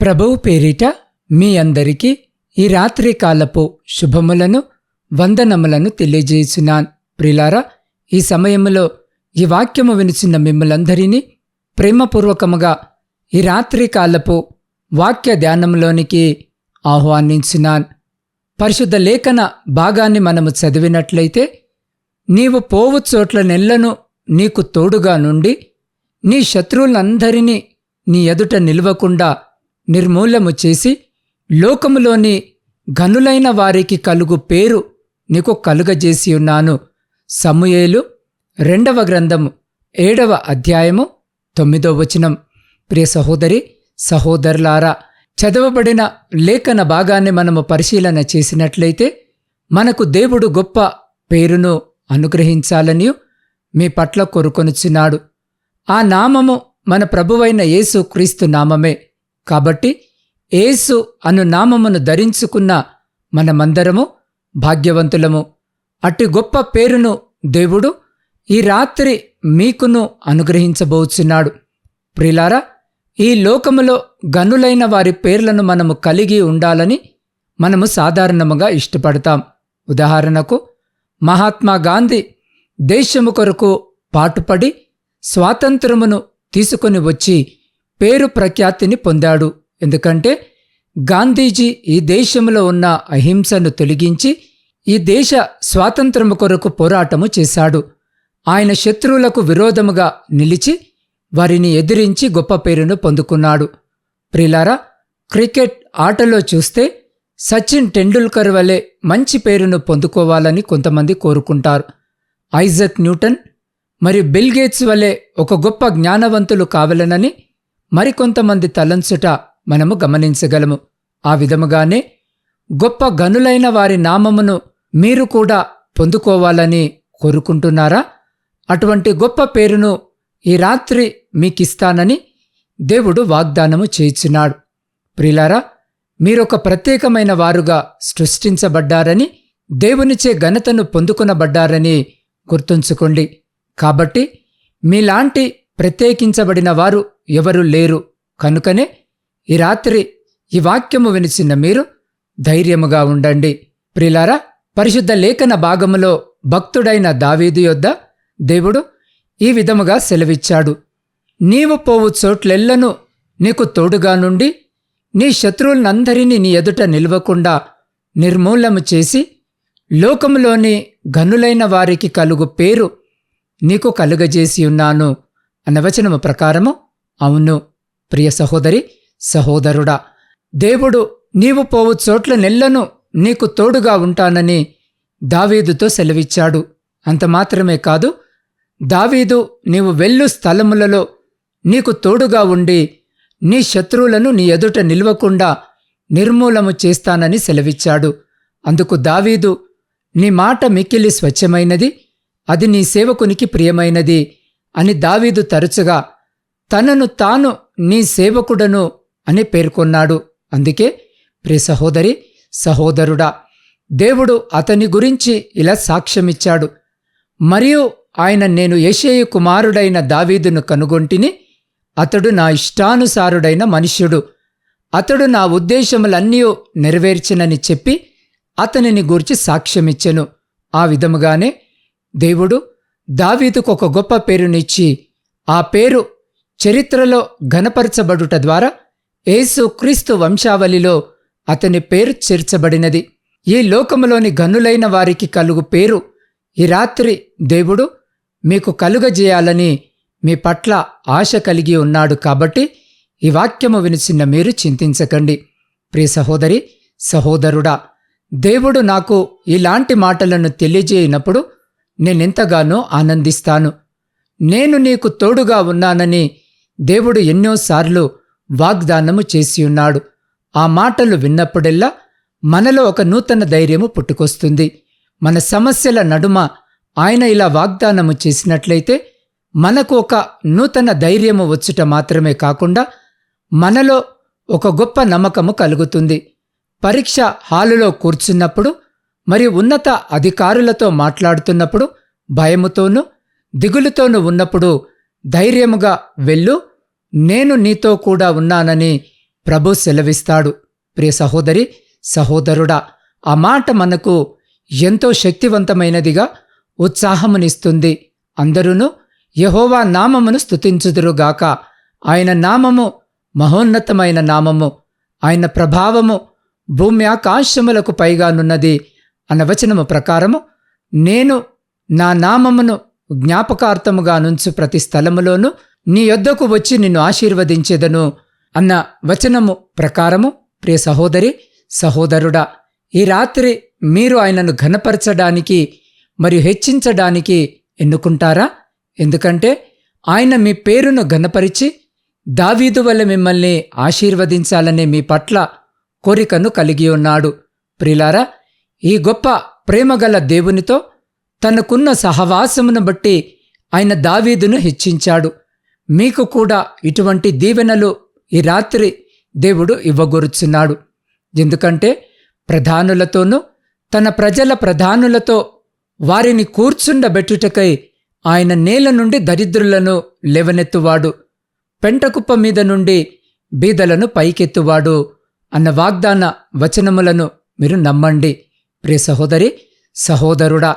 ప్రభువు పేరిట మీ అందరికీ ఈ రాత్రి కాలపు శుభములను వందనములను తెలియజేసినాన్ ప్రిలారా ఈ సమయంలో ఈ వాక్యము వినిచిన మిమ్మలందరినీ ప్రేమపూర్వకముగా ఈ రాత్రి కాలపు వాక్య ధ్యానంలోనికి ఆహ్వానించినాన్ పరిశుద్ధ లేఖన భాగాన్ని మనము చదివినట్లయితే నీవు పోవు చోట్ల నెల్లను నీకు తోడుగా నుండి నీ శత్రువులందరినీ నీ ఎదుట నిలవకుండా నిర్మూలము చేసి లోకములోని గనులైన వారికి కలుగు పేరు నీకు కలుగజేసి ఉన్నాను. సమూయేలు రెండవ గ్రంథము ఏడవ అధ్యాయము తొమ్మిదో వచనం. ప్రియ సహోదరి సహోదరులారా చదవబడిన లేఖన భాగాన్ని మనము పరిశీలన చేసినట్లయితే మనకు దేవుడు గొప్ప పేరును అనుగ్రహించాలని మీ పట్ల కొరుకొనుచున్నాడు. ఆ నామము మన ప్రభువైన యేసు క్రీస్తు నామమే. కాబట్టి ఏసు అను నామమును ధరించుకున్న మనమందరము భాగ్యవంతులము. అట్టి గొప్ప పేరును దేవుడు ఈ రాత్రి మీకును అనుగ్రహించబోచున్నాడు. ప్రిలారా ఈ లోకములో గనులైన వారి పేర్లను మనము కలిగి ఉండాలని మనము సాధారణముగా ఇష్టపడతాం. ఉదాహరణకు మహాత్మా గాంధీ దేశము కొరకు పాటుపడి స్వాతంత్రమును తీసుకొని వచ్చి పేరు ప్రఖ్యాతిని పొందాడు. ఎందుకంటే గాంధీజీ ఈ దేశంలో ఉన్న అహింసను తొలగించి ఈ దేశ స్వాతంత్రము కొరకు పోరాటము చేశాడు. ఆయన శత్రువులకు విరోధముగా నిలిచి వారిని ఎదిరించి గొప్ప పేరును పొందుకున్నాడు. ప్రిలారా క్రికెట్ ఆటలో చూస్తే సచిన్ టెండూల్కర్ వలె మంచి పేరును పొందుకోవాలని కొంతమంది కోరుకుంటారు. ఐజక్ న్యూటన్ మరియు బిల్గేట్స్ వలె ఒక గొప్ప జ్ఞానవంతులు కావాలనని మరికొంతమంది తలంచుట మనము గమనించగలము. ఆ విధముగానే గొప్ప గనులైన వారి నామమును మీరు కూడా పొందుకోవాలని కోరుకుంటున్నారా? అటువంటి గొప్ప పేరును ఈ రాత్రి మీకిస్తానని దేవుడు వాగ్దానము చేయించినాడు ప్రిలారా మీరొక ప్రత్యేకమైన వారుగా సృష్టించబడ్డారని దేవునిచే ఘనతను పొందుకునబడ్డారని గుర్తుంచుకోండి. కాబట్టి మీలాంటి ప్రత్యేకించబడిన వారు ఎవరు లేరు. కనుకనే ఈ రాత్రి ఈ వాక్యము వినిచిన మీరు ధైర్యముగా ఉండండి. ప్రిలారా పరిశుద్ధ లేఖన భాగములో భక్తుడైన దావీదు యొద్ద దేవుడు ఈ విధముగా సెలవిచ్చాడు. నీవు పోవు చోట్లెల్లను నీకు తోడుగా నుండి నీ శత్రువులందరినీ నీ ఎదుట నిలవకుండా నిర్మూలము చేసి లోకములోని గనులైన వారికి కలుగు పేరు నీకు కలుగజేసి ఉన్నాను అనవచనము ప్రకారము అవును ప్రియ సహోదరి సహోదరుడా దేవుడు నీవు పోవు చోట్ల నెల్లను నీకు తోడుగా ఉంటానని దావీదుతో సెలవిచ్చాడు. అంత మాత్రమే కాదు దావీదు నీవు వెళ్ళు స్థలములలో నీకు తోడుగా ఉండి నీ శత్రువులను నీ ఎదుట నిల్వకుండా నిర్మూలము చేస్తానని సెలవిచ్చాడు. అందుకు దావీదు నీ మాట మిక్కిలి స్వచ్ఛమైనది అది నీ సేవకునికి ప్రియమైనది అని దావీదు తరచుగా తనను తాను నీ సేవకుడను అని పేర్కొన్నాడు. అందుకే ప్రియ సహోదరి సహోదరుడా దేవుడు అతని గురించి ఇలా సాక్ష్యమిచ్చాడు. మరియు ఆయన నేను యషేయు కుమారుడైన దావీదును కనుగొంటిని అతడు నా ఇష్టానుసారుడైన మనుష్యుడు. అతడు నా ఉద్దేశములన్నీ నెరవేర్చినని చెప్పి అతనిని గూర్చి సాక్ష్యమిచ్చెను. ఆ విధముగానే దేవుడు దావీదుకు ఒక గొప్ప పేరునిచ్చి ఆ పేరు చరిత్రలో ఘనపరచబడుట ద్వారా ఏసుక్రీస్తు వంశావళిలో అతని పేరు చేర్చబడినది. ఈ లోకములోని గనులైన వారికి కలుగు పేరు ఈ రాత్రి దేవుడు మీకు కలుగజేయాలని మీ పట్ల ఆశ కలిగి ఉన్నాడు కాబట్టి ఈ వాక్యము వినిచిన్న మీరు చింతించకండి. ప్రియ సహోదరి సహోదరుడా దేవుడు నాకు ఇలాంటి మాటలను తెలియజేయనప్పుడు నేనెంతగానో ఆనందిస్తాను. నేను నీకు తోడుగా ఉన్నానని దేవుడు ఎన్నోసార్లు వాగ్దానము చేసియున్నాడు ఆ మాటలు విన్నప్పుడెల్లా మనలో ఒక నూతన ధైర్యము పుట్టుకొస్తుంది. మన సమస్యల నడుమ ఆయన ఇలా వాగ్దానము చేసినట్లయితే మనకు ఒక నూతన ధైర్యము వచ్చుట మాత్రమే కాకుండా మనలో ఒక గొప్ప నమ్మకము కలుగుతుంది. పరీక్ష హాలులో కూర్చున్నప్పుడు మరి ఉన్నత అధికారులతో మాట్లాడుతున్నప్పుడు భయముతోనూ దిగులుతోనూ ఉన్నప్పుడు ధైర్యముగా వెళ్ళు నేను నీతో కూడా ఉన్నానని ప్రభు సెలవిస్తాడు. ప్రియ సహోదరి సహోదరుడా ఆ మాట మనకు ఎంతో శక్తివంతమైనదిగా ఉత్సాహమునిస్తుంది. అందరూను యహోవా నామమును స్తుతించుదురుగాక ఆయన నామము మహోన్నతమైన నామము. ఆయన ప్రభావము భూమి ఆకాశములకు పైగానున్నది అన్న వచనము ప్రకారము నేను నా నామమును జ్ఞాపకార్థముగా నుంచు ప్రతి స్థలములోనూ నీ యొద్దకు వచ్చి నిన్ను ఆశీర్వదించేదను అన్న వచనము ప్రకారము. ప్రియ సహోదరి సహోదరుడా ఈ రాత్రి మీరు ఆయనను ఘనపరచడానికి మరియు హెచ్చించడానికి ఎన్నుకుంటారా? ఎందుకంటే ఆయన మీ పేరును ఘనపరిచి దావీదు వల్ల మిమ్మల్ని ఆశీర్వదించాలనే మీ పట్ల కోరికను కలిగి ఉన్నాడు. ప్రిలారా ఈ గొప్ప ప్రేమగల దేవునితో తనకున్న సహవాసమును బట్టి ఆయన దావీదును హెచ్చించాడు. మీకు కూడా ఇటువంటి దీవెనలు ఈ రాత్రి దేవుడు ఇవ్వగోరుచున్నాడు. ఎందుకంటే ప్రధానులతోనూ తన ప్రజల ప్రధానులతో వారిని కూర్చుండబెట్టుటకై ఆయన నేల నుండి దరిద్రులను లేవనెత్తువాడు పెంటకుప్ప మీద నుండి బీదలను పైకెత్తువాడు అన్న వాగ్దాన వచనములను మీరు నమ్మండి. ప్రియ సహోదరి సహోదరుడా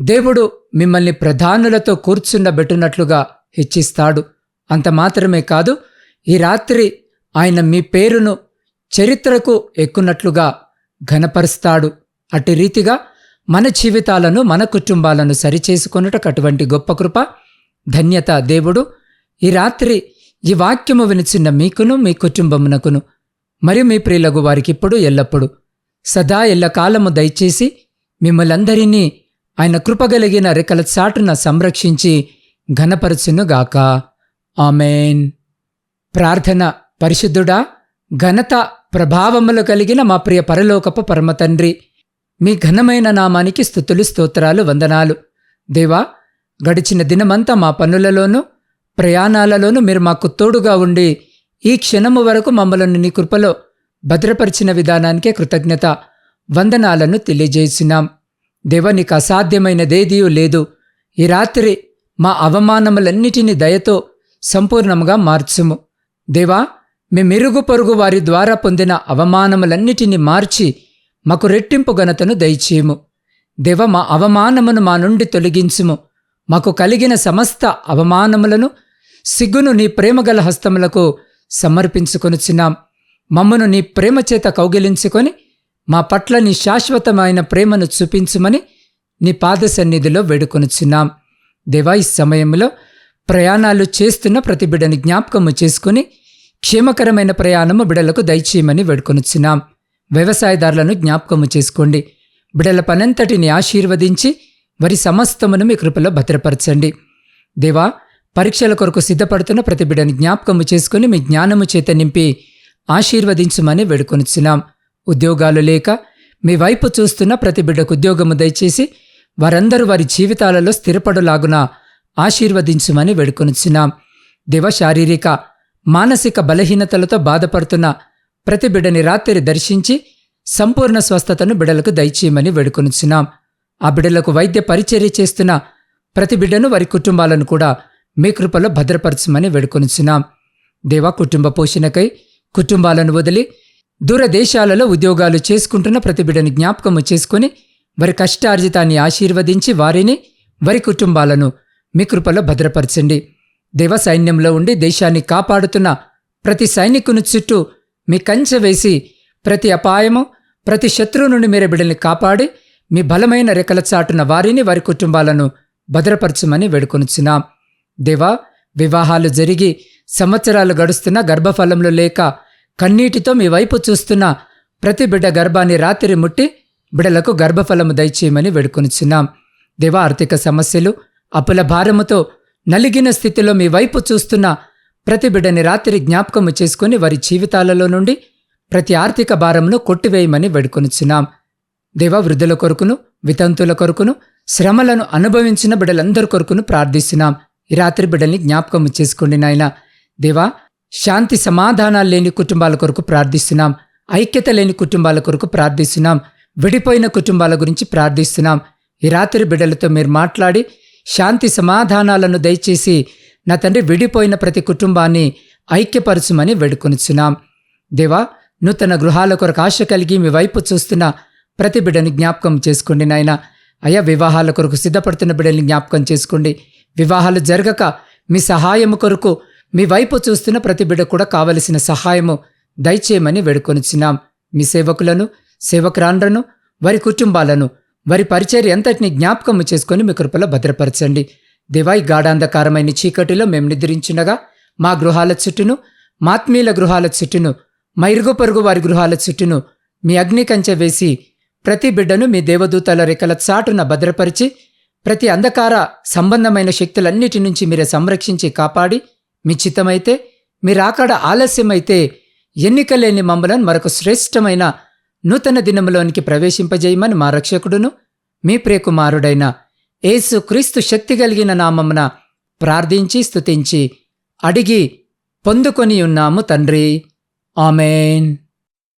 దేవుడు మిమ్మల్ని ప్రధానులతో కూర్చుండబెట్టునట్లుగా హెచ్చిస్తాడు. అంత మాత్రమే కాదు ఈ రాత్రి ఆయన మీ పేరును చరిత్రకు ఎక్కున్నట్లుగా ఘనపరుస్తాడు. అట్టి రీతిగా మన జీవితాలను మన కుటుంబాలను సరిచేసుకొనుటకు అటువంటి గొప్ప కృప ధన్యత దేవుడు. ఈ రాత్రి ఈ వాక్యము వినిచిన్న మీకును మీ కుటుంబమునకును మరియు మీ ప్రియులకు వారికిప్పుడు ఎల్లప్పుడు సదా ఎల్లకాలము దయచేసి మిమ్మలందరినీ ఆయన కృపగలిగిన రెక్కల చాటున సంరక్షించి ఘనపరచునుగాక. ఆమెన్. ప్రార్థన పరిశుద్ధుడా ఘనత ప్రభావములు కలిగిన మా ప్రియ పరలోకపు పరమతండ్రి మీ ఘనమైన నామానికి స్థుతులు స్తోత్రాలు వందనాలు. దేవా గడిచిన దినమంతా మా పనులలోనూ ప్రయాణాలలోనూ మీరు మాకు తోడుగా ఉండి ఈ క్షణము వరకు మమ్మలను నీ కృపలో భద్రపరిచిన విధానానికే కృతజ్ఞత వందనాలను తెలియజేసినాం. దేవ నీకు అసాధ్యమైనదేదీ లేదు. ఈ రాత్రి మా అవమానములన్నిటినీ దయతో సంపూర్ణముగా మార్చుము. దేవా మెరుగు పొరుగు వారి ద్వారా పొందిన అవమానములన్నిటినీ మార్చి మాకు రెట్టింపు ఘనతను దయచేయము. దేవ మా అవమానమును మా నుండి తొలగించుము. మాకు కలిగిన సమస్త అవమానములను సిగ్గును నీ ప్రేమగల హస్తములకు సమర్పించుకొనుచున్నాం. మమ్మను నీ ప్రేమ చేత కౌగిలించుకొని మా పట్ల నీ శాశ్వతమైన ప్రేమను చూపించుమని నీ పాద సన్నిధిలో వేడుకొనుచున్నాం. దేవా ఈ సమయంలో ప్రయాణాలు చేస్తున్న ప్రతి బిడ్డని జ్ఞాపకము చేసుకుని క్షేమకరమైన ప్రయాణము బిడలకు దయచేయమని వేడుకొనుచున్నాం. వ్యవసాయదారులను జ్ఞాపకము చేసుకోండి. బిడల పనంతటిని ఆశీర్వదించి వరి సమస్తమును మీ కృపలో భద్రపరచండి. దేవా పరీక్షల కొరకు సిద్ధపడుతున్న ప్రతి బిడని జ్ఞాపకము చేసుకుని మీ జ్ఞానము చేత నింపి ఆశీర్వదించుమని వేడుకొనిచున్నాం. ఉద్యోగాలు లేక మీ వైపు చూస్తున్న ప్రతి బిడ్డకు ఉద్యోగము దయచేసి వారందరూ వారి జీవితాలలో స్థిరపడులాగున ఆశీర్వదించుమని వేడుకొనిచున్నాం. దేవ శారీరక మానసిక బలహీనతలతో బాధపడుతున్న ప్రతి బిడ్డని రాత్రి దర్శించి సంపూర్ణ స్వస్థతను బిడలకు దయచేయమని వేడుకొనిచున్నాం. ఆ బిడ్డలకు వైద్య పరిచర్య చేస్తున్న ప్రతి బిడ్డను వారి కుటుంబాలను కూడా మీ కృపలో భద్రపరచమని వేడుకొనిచున్నాం. దేవా కుటుంబ పోషణకై కుటుంబాలను వదిలి దూరదేశాలలో ఉద్యోగాలు చేసుకుంటున్న ప్రతి బిడ్డని జ్ఞాపకము చేసుకుని వారి కష్టార్జితాన్ని ఆశీర్వదించి వారిని వారి కుటుంబాలను మీ కృపలో భద్రపరచండి. దేవ సైన్యంలో ఉండి దేశాన్ని కాపాడుతున్న ప్రతి సైనికుని చుట్టూ మీ కంచె వేసి ప్రతి అపాయము ప్రతి శత్రువు నుండి మీరే బిడ్డల్ని కాపాడి మీ బలమైన రెక్కల చాటున వారిని వారి కుటుంబాలను భద్రపరచమని వేడుకొనుచున్నాం. దేవా వివాహాలు జరిగి సంవత్సరాలు గడుస్తున్న గర్భఫలంలో లేక కన్నీటితో మీ వైపు చూస్తున్న ప్రతి బిడ్డ గర్భాన్ని రాత్రి ముట్టి బిడలకు గర్భఫలము దయచేయమని వేడుకొనిచున్నాం. దేవా ఆర్థిక సమస్యలు అప్పుల భారముతో నలిగిన స్థితిలో మీ వైపు చూస్తున్న ప్రతి బిడ్డని రాత్రి జ్ఞాపకము చేసుకుని వారి జీవితాలలో నుండి ప్రతి ఆర్థిక భారమును కొట్టివేయమని వేడుకొనిచున్నాం. దేవా వృద్ధుల కొరకును వితంతుల కొరకును శ్రమలను అనుభవించిన బిడ్డలందరి కొరకును ప్రార్థిస్తున్నాం. ఈ రాత్రి బిడ్డల్ని జ్ఞాపకము చేసుకోండి నాయన. దేవా శాంతి సమాధానాలు లేని కుటుంబాల కొరకు ప్రార్థిస్తున్నాం. ఐక్యత లేని కుటుంబాల కొరకు ప్రార్థిస్తున్నాం. విడిపోయిన కుటుంబాల గురించి ప్రార్థిస్తున్నాం. ఈ రాత్రి బిడ్డలతో మీరు మాట్లాడి శాంతి సమాధానాలను దయచేసి నా తండ్రి విడిపోయిన ప్రతి కుటుంబాన్ని ఐక్యపరచుమని వేడుకొనిచున్నాం. దేవా నూతన గృహాల కొరకు ఆశ కలిగి మీ వైపు చూస్తున్న ప్రతి బిడ్డని జ్ఞాపకం చేసుకోండి నాయన. అయ్యా వివాహాల కొరకు సిద్ధపడుతున్న బిడ్డల్ని జ్ఞాపకం చేసుకోండి. వివాహాలు జరగక మీ సహాయము కొరకు మీ వైపు చూస్తున్న ప్రతి బిడ్డ కూడా కావలసిన సహాయము దయచేయమని వేడుకొనిచున్నాం. మీ సేవకులను సేవకురాండ్రను వారి కుటుంబాలను వారి పరిచర్య అంతటిని జ్ఞాపకము చేసుకొని మీ కృపలో భద్రపరచండి. దివాయి గాఢాంధకారమైన చీకటిలో మేము నిద్రించుండగా మా గృహాల చుట్టూను మాత్మీయుల గృహాల చుట్టూను మా ఇరుగు పొరుగు వారి గృహాల చుట్టూను మీ అగ్ని కంచె వేసి ప్రతి బిడ్డను మీ దేవదూతల రెక్కల చాటున భద్రపరిచి ప్రతి అంధకార సంబంధమైన శక్తులన్నిటి నుంచి మీరే సంరక్షించి కాపాడి మీ చిత్తమైతే మీరాకాడ ఆలస్యమైతే ఎన్నికలేని మమ్మలను మరొక శ్రేష్టమైన నూతన దినములోనికి ప్రవేశింపజేయమని మా రక్షకుడును మీ ప్రియకుమారుడైన యేసు క్రీస్తు శక్తి కలిగిన నామమున ప్రార్థించి స్తుతించి అడిగి పొందుకొని ఉన్నాము తండ్రి. ఆమెన్.